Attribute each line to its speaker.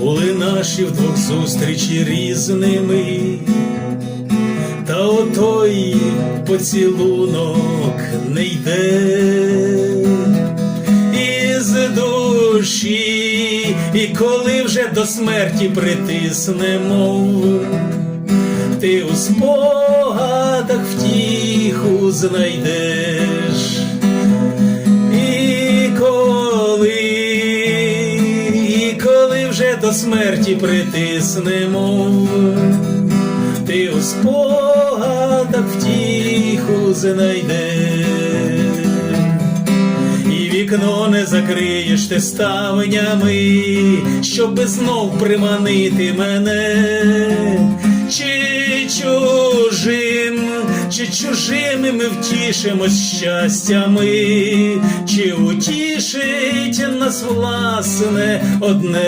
Speaker 1: були наші вдвох зустрічі різними, та отой поцілунок не йде із душі, і коли вже до смерті притиснемо, ти у спогадах втіху знайдеш. Вже до смерті притиснемо, ти у спогадах втіху знайдеш, і вікно не закриєш ти ставнями, щоби знов приманити мене, чи чужим, чи чужими ми втішимось щастями, чи утішить нас власне одне.